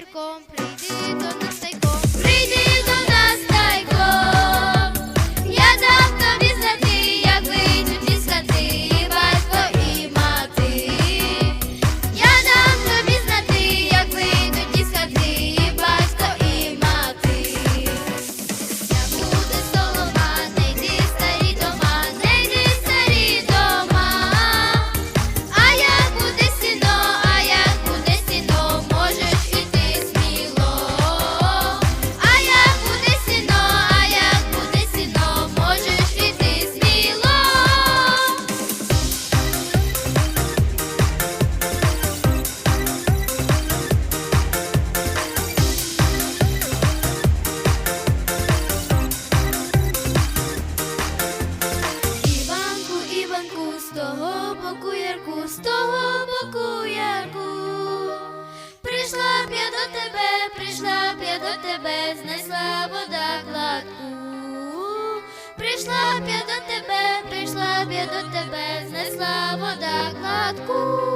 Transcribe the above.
super. Того боку ярку, з того боку ярку. Прийшла б я до тебе, прийшла б я до тебе, знайшла вода кладку. Прийшла б я до тебе, прийшла б я до тебе, знайшла вода кладку.